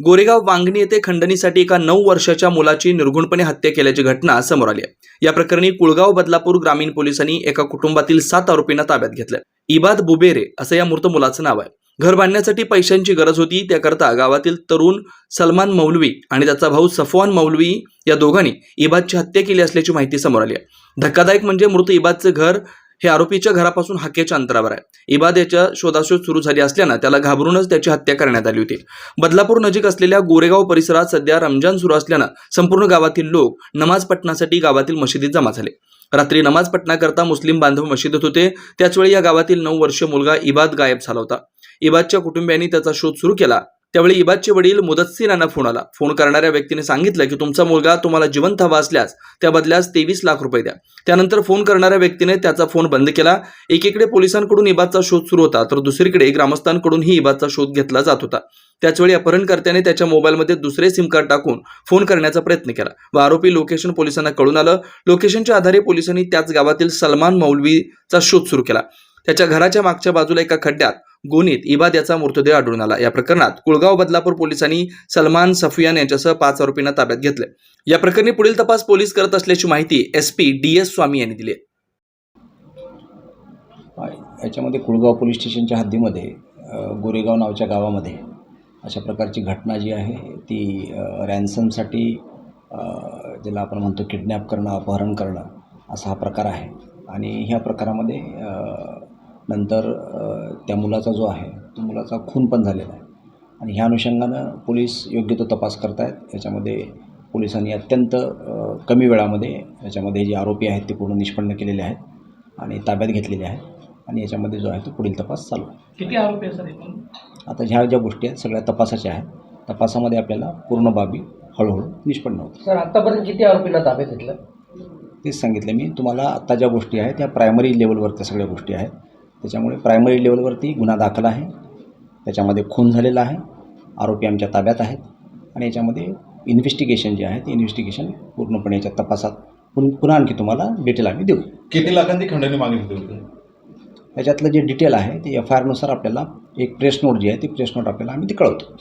गोरेगाव वांगणी येथे खंडणीसाठी एका नऊ वर्षाच्या मुलाची निर्घुणपणे हत्या केल्याची घटना समोर आली आहे. या प्रकरणी कुळगाव बदलापूर ग्रामीण पोलिसांनी एका कुटुंबातील सात आरोपींना ताब्यात घेतलं इबाद बुबेरे असं या मृत मुलाचं नाव आहे. घर बांधण्यासाठी पैशांची गरज होती त्याकरता गावातील तरुण सलमान मौलवी आणि त्याचा भाऊ सफवान मौलवी या दोघांनी इबादची हत्या केली असल्याची माहिती समोर आली आहे. धक्कादायक म्हणजे मृत इबादचं घर हे आरोपीच्या घरापासून हाकेच्या अंतरावर आहे. इबाद याच्या शोधाशोध सुरू झाली असल्यानं त्याला घाबरूनच त्याची हत्या करण्यात आली होती. बदलापूर नजीक असलेल्या गोरेगाव परिसरात सध्या रमजान सुरू असल्यानं संपूर्ण गावातील लोक नमाज पठणासाठी गावातील मशिदीत जमा झाले. रात्री नमाज पठणाकरता मुस्लिम बांधव मशिदीत होते. त्याचवेळी या गावातील नऊ वर्षीय मुलगा इबाद गायब झाला होता. इबादच्या कुटुंबियांनी त्याचा शोध सुरू केला. त्यावेळी इबादचे वडील मुदस्सीर यांना फोन आला. फोन करणाऱ्या व्यक्तीने सांगितलं की तुमचा मुलगा तुम्हाला जिवंत हवा असल्यास त्या बदल्यास तेवीस लाख रुपये द्या. त्यानंतर फोन करणाऱ्या व्यक्तीने त्याचा फोन बंद केला. एकीकडे पोलिसांकडून इबादचा शोध सुरू होता तर दुसरीकडे ग्रामस्थांकडूनही इबादचा शोध घेतला जात होता. त्याचवेळी अपहरणकर्त्याने त्याच्या मोबाईलमध्ये दुसरे सिम कार्ड टाकून फोन करण्याचा प्रयत्न केला. व आरोपी लोकेशन पोलिसांना कळून आलं. लोकेशनच्या आधारे पोलिसांनी त्याच गावातील सलमान मौलवीचा शोध सुरू केला. त्याच्या घराच्या मागच्या बाजूला एका खड्ड्यात गोनीत इबाद याचा मृतदेह आढळून आला. या प्रकरणात कुळगाव बदलापूर पोलिसांनी सलमान सफियान यांच्यासह पाच आरोपींना ताब्यात घेतले या प्रकरणी पुढील तपास पोलीस करत असल्याची माहिती S P D S Swami यांनी दिली आहे. याच्यामध्ये कुळगाव पोलीस स्टेशनच्या हद्दीमध्ये गोरेगाव नावाच्या गावामध्ये अशा प्रकारची घटना जी आहे ती रॅन्समसाठी ज्याला आपण म्हणतो किडनॅप करणं अपहरण करणं असा हा प्रकार आहे. आणि ह्या प्रकारामध्ये नंतर त्या मुलाचा जो आहे तो मुलाचा खून पण झालेला आहे. आणि ह्या अनुषंगानं पोलीस योग्य तो तपास करतायत. याच्यामध्ये पोलिसांनी अत्यंत कमी वेळामध्ये याच्यामध्ये जे आरोपी आहेत ते पूर्ण निष्पन्न केलेले आहेत आणि ताब्यात घेतलेले आहेत. आणि याच्यामध्ये जो आहे तो पुढील तपास चालू आहे. किती आरोपी आहे सर एकूण? आता ह्या ज्या गोष्टी आहेत सगळ्या तपासाच्या आहेत. तपासामध्ये आपल्याला पूर्ण बाबी हळूहळू निष्पन्न होतात. सर आतापर्यंत किती आरोपींना ताब्यात घेतलं? तेच सांगितलं मी. तुम्हाला आत्ता ज्या गोष्टी आहेत त्या प्रायमरी लेवलवरच्या सगळ्या गोष्टी आहेत. त्याच्यामुळे प्रायमरी लेवलवरती गुन्हा दाखल आहे. त्याच्यामध्ये खून झालेला आहे. आरोपी आमच्या ताब्यात आहेत. आणि याच्यामध्ये इन्व्हेस्टिगेशन जे आहे ते इन्व्हेस्टिगेशन पूर्णपणे याच्या तपासात पुन पुन्हा आणखी तुम्हाला डिटेल आम्ही देऊ. किती लाखांची खंडणी मागितली होती याच्यातलं जे डिटेल आहे ते एफ आय आरनुसार आपल्याला एक प्रेस नोट जी आहे ती प्रेस नोट आपल्याला आम्ही ती कळवतो.